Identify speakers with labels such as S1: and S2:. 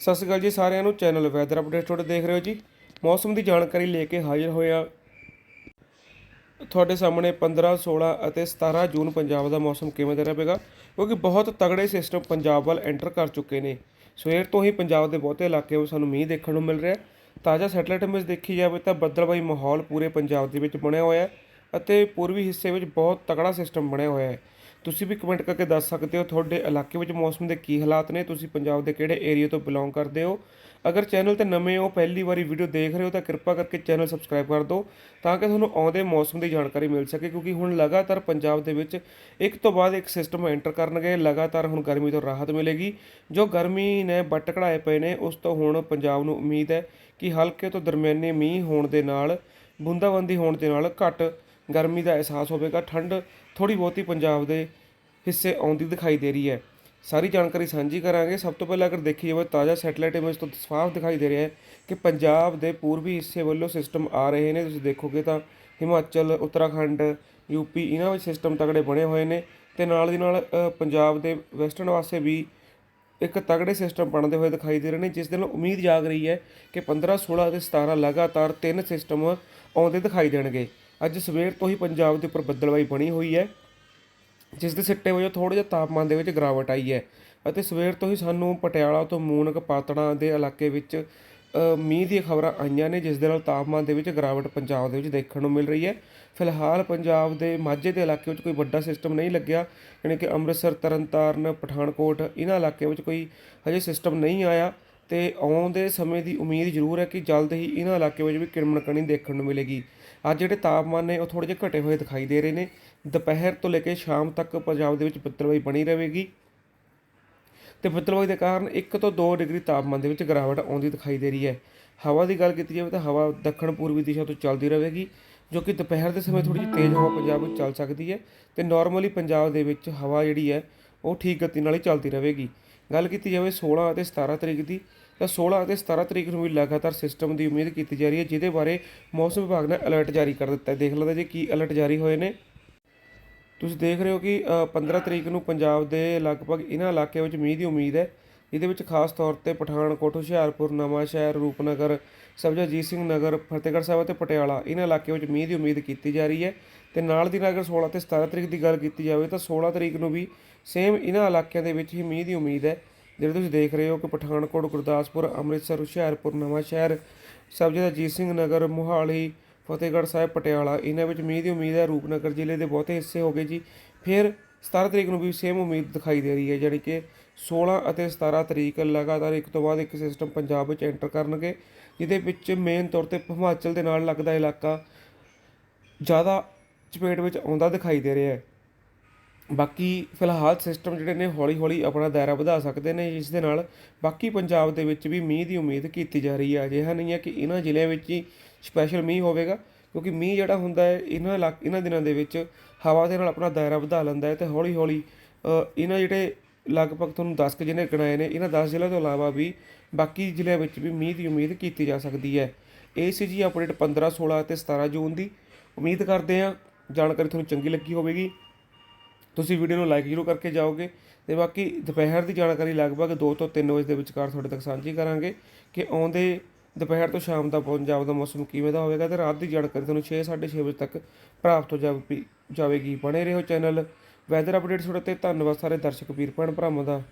S1: ਸਤਿ ਸ਼੍ਰੀ ਅਕਾਲ ਜੀ ਸਾਰਿਆਂ ਨੂੰ ਚੈਨਲ ਵੈਦਰ ਅਪਡੇਟ ਤੁਹਾਡੇ ਦੇਖ ਰਹੇ ਹੋ ਜੀ। ਮੌਸਮ ਦੀ ਜਾਣਕਾਰੀ ਲੈ ਕੇ ਹਾਜ਼ਰ ਹੋਇਆ ਤੁਹਾਡੇ ਸਾਹਮਣੇ 15 16 ਅਤੇ 17 ਜੂਨ ਪੰਜਾਬ ਦਾ ਮੌਸਮ ਕਿਵੇਂ ਦਾ ਰਹੇਗਾ? ਕਿਉਂਕਿ ਬਹੁਤ ਤਗੜੇ ਸਿਸਟਮ ਪੰਜਾਬ ਵੱਲ ਐਂਟਰ ਕਰ ਚੁੱਕੇ ਨੇ। ਸਵੇਰ ਤੋਂ ਹੀ ਪੰਜਾਬ ਦੇ ਬਹੁਤੇ ਇਲਾਕਿਆਂ ਵਿੱਚ ਸਾਨੂੰ ਮੀਂਹ ਦੇਖਣ ਨੂੰ ਮਿਲ ਰਿਹਾ ਤਾਜ਼ਾ ਸੈਟੇਲਾਈਟ ਇਮੇਜ ਦੇਖੀ ਜਾਵੇ ਤਾਂ ਬੱਦਲਬਾਈ ਮਾਹੌਲ ਪੂਰੇ ਪੰਜਾਬ ਦੇ ਵਿੱਚ ਬਣਿਆ ਹੋਇਆ ਹੈ ਅਤੇ ਪੂਰਬੀ ਹਿੱਸੇ ਵਿੱਚ ਬਹੁਤ ਤਗੜਾ ਸਿਸਟਮ ਬਣਿਆ ਹੋਇਆ ਹੈ। ਤੁਸੀਂ ਵੀ ਕਮੈਂਟ ਕਰਕੇ ਦੱਸ ਸਕਦੇ ਹੋ ਤੁਹਾਡੇ ਇਲਾਕੇ ਵਿੱਚ ਮੌਸਮ ਦੇ ਕੀ ਹਾਲਾਤ ਨੇ, ਤੁਸੀਂ ਪੰਜਾਬ ਦੇ ਕਿਹੜੇ ਏਰੀਆ ਤੋਂ ਬਿਲੋਂਗ ਕਰਦੇ ਹੋ? ਅਗਰ ਚੈਨਲ ਤੇ ਨਵੇਂ ਹੋ, ਪਹਿਲੀ ਵਾਰੀ ਵੀਡੀਓ ਦੇਖ ਰਹੇ ਹੋ ਤਾਂ ਕਿਰਪਾ ਕਰਕੇ ਚੈਨਲ ਸਬਸਕ੍ਰਾਈਬ ਕਰ ਦਿਓ ਤਾਂ ਕਿ ਤੁਹਾਨੂੰ ਆਉਂਦੇ ਮੌਸਮ ਦੀ ਜਾਣਕਾਰੀ ਮਿਲ ਸਕੇ, ਕਿਉਂਕਿ ਹੁਣ ਲਗਾਤਾਰ ਪੰਜਾਬ ਦੇ ਵਿੱਚ ਇੱਕ ਤੋਂ ਬਾਅਦ ਇੱਕ ਸਿਸਟਮ ਐਂਟਰ ਕਰਨਗੇ, ਲਗਾਤਾਰ ਹੁਣ ਗਰਮੀ ਤੋਂ ਰਾਹਤ ਮਿਲੇਗੀ। ਜੋ ਗਰਮੀ ਨੇ ਬੱਟ ਕਢਾਏ ਪਏ ਨੇ, ਉਸ ਤੋਂ ਹੁਣ ਪੰਜਾਬ ਨੂੰ ਉਮੀਦ ਹੈ ਕਿ ਹਲਕੇ ਤੋਂ ਦਰਮਿਆਨੇ ਮੀਂਹ ਹੋਣ ਦੇ ਨਾਲ, ਬੂੰਦਾਬੰਦੀ ਹੋਣ ਦੇ ਨਾਲ ਘੱਟ ਗਰਮੀ ਦਾ ਅਹਿਸਾਸ ਹੋਵੇਗਾ। ਠੰਡ ਥੋੜੀ ਬਹੁਤੀ ਪੰਜਾਬ ਦੇ ਹਿੱਸੇ ਆਉਂਦੀ ਦਿਖਾਈ ਦੇ ਰਹੀ ਹੈ। ਸਾਰੀ ਜਾਣਕਾਰੀ ਸਾਂਝੀ ਕਰਾਂਗੇ। ਸਭ ਤੋਂ ਪਹਿਲਾਂ ਅਗਰ ਦੇਖੀ ਜਾਵੇ, ਤਾਜ਼ਾ ਸੈਟਲਾਈਟ ਇਮੇਜ ਤੋਂ ਸਾਫ਼ ਦਿਖਾਈ ਦੇ ਰਿਹਾ ਹੈ ਕਿ ਪੰਜਾਬ ਦੇ ਪੂਰਬੀ ਹਿੱਸੇ ਵੱਲੋਂ ਸਿਸਟਮ ਆ ਰਹੇ ਨੇ। ਤੁਸੀਂ ਦੇਖੋਗੇ ਤਾਂ ਹਿਮਾਚਲ, ਉੱਤਰਾਖੰਡ ਯੂਪੀ ਇਹਨਾਂ ਵਿੱਚ ਸਿਸਟਮ ਤਗੜੇ ਬਣੇ ਹੋਏ ਨੇ ਤੇ ਨਾਲ ਦੀ ਨਾਲ ਪੰਜਾਬ ਦੇ ਵੈਸਟਰਨ ਵਾਸਤੇ ਵੀ ਇੱਕ ਤਗੜੇ ਸਿਸਟਮ ਬਣਦੇ ਹੋਏ ਦਿਖਾਈ ਦੇ ਰਹੇ ਨੇ, ਜਿਸ ਦੇ ਨਾਲ ਉਮੀਦ ਜਾਗ ਰਹੀ ਹੈ ਕਿ 15 16 ਅਤੇ 17 ਲਗਾਤਾਰ ਤਿੰਨ ਸਿਸਟਮ ਆਉਂਦੇ ਦਿਖਾਈ ਦੇਣਗੇ। ਅੱਜ ਸਵੇਰ ਤੋਂ ਹੀ ਪੰਜਾਬ ਦੇ ਉੱਪਰ ਬੱਦਲਵਾਈ ਬਣੀ ਹੋਈ ਹੈ, ਜਿਸ ਦੇ ਸਿੱਟੇ ਵਜੋਂ ਥੋੜ੍ਹਾ ਜਿਹਾ ਤਾਪਮਾਨ ਦੇ ਵਿੱਚ ਗਿਰਾਵਟ ਆਈ ਹੈ ਅਤੇ ਸਵੇਰ ਤੋਂ ਹੀ ਸਾਨੂੰ ਪਟਿਆਲਾ ਤੋਂ ਮੂਨਕ ਪਾਤੜਾਂ ਦੇ ਇਲਾਕੇ ਵਿੱਚ ਮੀਂਹ ਦੀਆਂ ਖਬਰਾਂ ਆਈਆਂ ਨੇ, ਜਿਸ ਦੇ ਨਾਲ ਤਾਪਮਾਨ ਦੇ ਵਿੱਚ ਗਿਰਾਵਟ ਪੰਜਾਬ ਦੇ ਵਿੱਚ ਦੇਖਣ ਨੂੰ ਮਿਲ ਰਹੀ ਹੈ। ਫਿਲਹਾਲ ਪੰਜਾਬ ਦੇ ਮਾਝੇ ਦੇ ਇਲਾਕੇ ਵਿੱਚ ਕੋਈ ਵੱਡਾ ਸਿਸਟਮ ਨਹੀਂ ਲੱਗਿਆ, ਯਾਨੀ ਕਿ ਅੰਮ੍ਰਿਤਸਰ, ਤਰਨਤਾਰਨ, ਪਠਾਨਕੋਟ ਇਹਨਾਂ ਇਲਾਕਿਆਂ ਵਿੱਚ ਕੋਈ ਹਜੇ ਸਿਸਟਮ ਨਹੀਂ ਆਇਆ। ਤੇ ਆਉਂਦੇ ਸਮੇਂ ਦੀ ਉਮੀਦ ਜ਼ਰੂਰ ਹੈ ਕਿ ਜਲਦ ਹੀ ਇਹਨਾਂ ਇਲਾਕਿਆਂ ਵਿੱਚ ਵੀ ਕਿਰਮਣ ਦੇਖਣ ਨੂੰ ਮਿਲੇਗੀ। ਅੱਜ ਜਿਹੜੇ ਤਾਪਮਾਨ ਨੇ, ਉਹ ਥੋੜ੍ਹੇ ਜਿਹੇ ਘਟੇ ਹੋਏ ਦਿਖਾਈ ਦੇ ਰਹੇ ਨੇ। ਦੁਪਹਿਰ ਤੋਂ ਲੈ ਕੇ ਸ਼ਾਮ ਤੱਕ ਪੰਜਾਬ ਦੇ ਵਿੱਚ ਬੱਦਲਵਾਈ ਬਣੀ ਰਹੇਗੀ। ਤੇ ਬੱਦਲਵਾਈ ਦੇ ਕਾਰਨ 1 ਤੋਂ 2 ਡਿਗਰੀ ਤਾਪਮਾਨ ਦੇ ਵਿੱਚ ਗਿਰਾਵਟ ਆਉਂਦੀ ਦਿਖਾਈ ਦੇ ਰਹੀ ਹੈ। ਹਵਾ ਦੀ ਗੱਲ ਕੀਤੀ ਜਾਵੇ ਤਾਂ ਹਵਾ ਦੱਖਣ ਪੂਰਬੀ ਦਿਸ਼ਾ ਤੋਂ ਚੱਲਦੀ ਰਹੇਗੀ, ਜੋ ਕਿ ਦੁਪਹਿਰ ਦੇ ਸਮੇਂ ਥੋੜੀ ਜਿਹੀ ਤੇਜ਼ ਹਵਾ ਪੰਜਾਬ ਵਿੱਚ ਚੱਲ ਸਕਦੀ ਹੈ। ਤੇ ਨਾਰਮਲੀ ਪੰਜਾਬ ਦੇ ਵਿੱਚ ਹਵਾ ਜਿਹੜੀ ਹੈ, ਉਹ ਠੀਕ ਗਤੀ ਨਾਲ ਹੀ ਚੱਲਦੀ ਰਹੇਗੀ। ਗੱਲ ਕੀਤੀ ਜਾਵੇ 16 ਅਤੇ 17 ਤਰੀਕ ਦੀ ਤਾਂ 16 ਅਤੇ 17 ਤਰੀਕ ਨੂੰ ਵੀ ਲਗਾਤਾਰ ਸਿਸਟਮ ਦੀ ਉਮੀਦ ਕੀਤੀ ਜਾ ਰਹੀ ਹੈ ਜਿਹਦੇ ਬਾਰੇ ਮੌਸਮ ਵਿਭਾਗ ਨੇ ਅਲਰਟ ਜਾਰੀ ਕਰ ਦਿੱਤਾ ਹੈ। ਦੇਖ ਲਓ ਜੀ ਕੀ ਅਲਰਟ ਜਾਰੀ ਹੋਏ ਨੇ। ਤੁਸੀਂ ਦੇਖ ਰਹੇ ਹੋ ਕਿ ਅ, 15 ਤਰੀਕ ਨੂੰ ਪੰਜਾਬ ਦੇ ਲਗਭਗ ਇਹਨਾਂ ਇਲਾਕਿਆਂ ਵਿੱਚ ਮੀਂਹ ਦੀ ਉਮੀਦ ਹੈ। ਇਹਦੇ ਵਿੱਚ ਖਾਸ ਤੌਰ ਤੇ ਪਠਾਨਕੋਟ ਹੁਸ਼ਿਆਰਪੁਰ ਨਵਾਂਸ਼ਹਿਰ ਰੂਪਨਗਰ ਸਬਜਾ ਜੀਤ ਸਿੰਘ ਨਗਰ, ਫਤਿਹਗੜ੍ਹ ਸਾਹਿਬ ਅਤੇ ਪਟਿਆਲਾ। ਇਹਨਾਂ ਇਲਾਕਿਆਂ ਵਿੱਚ ਮੀਂਹ ਦੀ ਉਮੀਦ ਕੀਤੀ ਜਾ ਰਹੀ ਹੈ ਤੇ ਨਾਲ ਦੀ ਨਾਲ ਅਗਰ 16 ਤੇ 17 ਤਰੀਕ ਦੀ ਗੱਲ ਕੀਤੀ ਜਾਵੇ ਤਾਂ 16 ਤਰੀਕ ਨੂੰ ਵੀ ਸੇਮ ਇਹਨਾਂ ਇਲਾਕਿਆਂ ਦੇ ਵਿੱਚ ਹੀ ਮੀਂਹ ਦੀ ਉਮੀਦ ਹੈ। ਜਿਹੜੇ ਤੁਸੀਂ ਦੇਖ ਰਹੇ ਹੋ ਕਿ ਪਠਾਨਕੋਟ, ਗੁਰਦਾਸਪੁਰ, ਅੰਮ੍ਰਿਤਸਰ, ਹੁਸ਼ਿਆਰਪੁਰ ਨਵਾਂਸ਼ਹਿਰ ਸਬਜਾ ਜੀਤ ਸਿੰਘ ਨਗਰ, ਮੋਹਾਲੀ, ਫਤਿਹਗੜ੍ਹ ਸਾਹਿਬ, ਪਟਿਆਲਾ, ਇਹਨਾਂ ਵਿੱਚ ਮੀਂਹ ਦੀ ਉਮੀਦ ਹੈ। ਰੂਪਨਗਰ ਜ਼ਿਲ੍ਹੇ ਦੇ ਬਹੁਤੇ ਹਿੱਸੇ ਹੋ ਗਏ ਜੀ। ਫਿਰ 17 ਤਰੀਕ ਨੂੰ ਵੀ ਸੇਮ ਉਮੀਦ ਦਿਖਾਈ ਦੇ ਰਹੀ ਹੈ ਜਿਹੜੀ ਕਿ 16 ਅਤੇ 17 ਤਰੀਕ ਲਗਾਤਾਰ ਇੱਕ ਤੋਂ ਬਾਅਦ ਇੱਕ ਸਿਸਟਮ ਪੰਜਾਬ ਵਿੱਚ ਐਂਟਰ ਕਰਨਗੇ, ਜਿਹਦੇ ਵਿੱਚ ਮੇਨ ਤੌਰ ਤੇ ਹਿਮਾਚਲ ਦੇ ਨਾਲ ਲੱਗਦਾ ਇਲਾਕਾ ਜ਼ਿਆਦਾ ਚਪੇਟ ਵਿੱਚ ਆਉਂਦਾ ਦਿਖਾਈ ਦੇ ਰਿਹਾ ਹੈ। ਬਾਕੀ ਫਿਲਹਾਲ ਸਿਸਟਮ ਜਿਹੜੇ ਨੇ ਹੌਲੀ-ਹੌਲੀ ਆਪਣਾ ਦਾਇਰਾ ਵਧਾ ਸਕਦੇ ਨੇ, ਜਿਸ ਦੇ ਨਾਲ ਬਾਕੀ ਪੰਜਾਬ ਦੇ ਵਿੱਚ ਵੀ ਮੀਂਹ ਦੀ ਉਮੀਦ ਕੀਤੀ ਜਾ ਰਹੀ ਹੈ। ਅਜਿਹਾ ਨਹੀਂ ਹੈ ਕਿ ਇਹਨਾਂ ਜ਼ਿਲ੍ਹਿਆਂ ਵਿੱਚ ਹੀ ਸਪੈਸ਼ਲ ਮੀਂਹ ਹੋਵੇਗਾ। ਕਿਉਂਕਿ ਮੀਂਹ ਜਿਹੜਾ ਹੁੰਦਾ ਹੈ, ਇਹਨਾਂ ਇਲਾਕ, ਇਹਨਾਂ ਦਿਨਾਂ ਦੇ ਵਿੱਚ ਹਵਾ ਦੇ ਨਾਲ ਆਪਣਾ ਦਾਇਰਾ ਵਧਾ ਲੈਂਦਾ ਹੈ ਤੇ ਹੌਲੀ-ਹੌਲੀ ਇਹਨਾਂ ਜਿਹੜੇ ਲਗਭਗ ਤੁਹਾਨੂੰ 10 ਕੁ ਜ਼ਿਲ੍ਹੇ ਗਿਣਾਏ ਨੇ, ਇਹਨਾਂ 10 ਜ਼ਿਲ੍ਹਿਆਂ ਤੋਂ ਇਲਾਵਾ ਵੀ ਬਾਕੀ ਜ਼ਿਲ੍ਹਿਆਂ ਵਿੱਚ ਵੀ ਮੀਂਹ ਦੀ ਉਮੀਦ ਕੀਤੀ ਜਾ ਸਕਦੀ ਹੈ। ਇਹ ਸੀ ਜੀ ਅਪਡੇਟ 15 16 ਅਤੇ 17 ਜੂਨ ਦੀ। ਉਮੀਦ ਕਰਦੇ ਹਾਂ ਜਾਣਕਾਰੀ ਤੁਹਾਨੂੰ ਚੰਗੀ ਲੱਗੀ ਹੋਵੇਗੀ। ਤੁਸੀਂ ਵੀਡੀਓ ਨੂੰ ਲਾਈਕ ਜ਼ਰੂਰ ਕਰਕੇ ਜਾਓਗੇ ਤੇ ਬਾਕੀ ਦੁਪਹਿਰ ਦੀ ਜਾਣਕਾਰੀ ਲਗਭਗ 2 ਤੋਂ 3 ਵਜੇ ਦੇ ਵਿਚਕਾਰ ਤੁਹਾਡੇ ਤੱਕ ਸਾਂਝੀ ਕਰਾਂਗੇ ਕਿ ਆਉਂਦੇ ਦੁਪਹਿਰ ਤੋਂ ਸ਼ਾਮ ਦਾ ਪੰਜਾਬ ਦਾ ਮੌਸਮ ਕਿਵੇਂ ਦਾ ਹੋਵੇਗਾ ਤੇ ਰਾਤ ਦੀ ਜਾਣਕਾਰੀ ਤੁਹਾਨੂੰ 6:30 ਵਜੇ ਤੱਕ ਪ੍ਰਾਪਤ ਹੋ ਜਾਵੇ- ਜਾਵੇਗੀ। ਬਣੇ ਰਹੋ ਚੈਨਲ। ਵੈਦਰ ਅਪਡੇਟਸ ਤੁਹਾਡੇ ਤੇ ਧੰਨਵਾਦ ਸਾਰੇ ਦਰਸ਼ਕ, ਵੀਰ ਭੈਣ ਭਰਾਵਾਂ ਦਾ।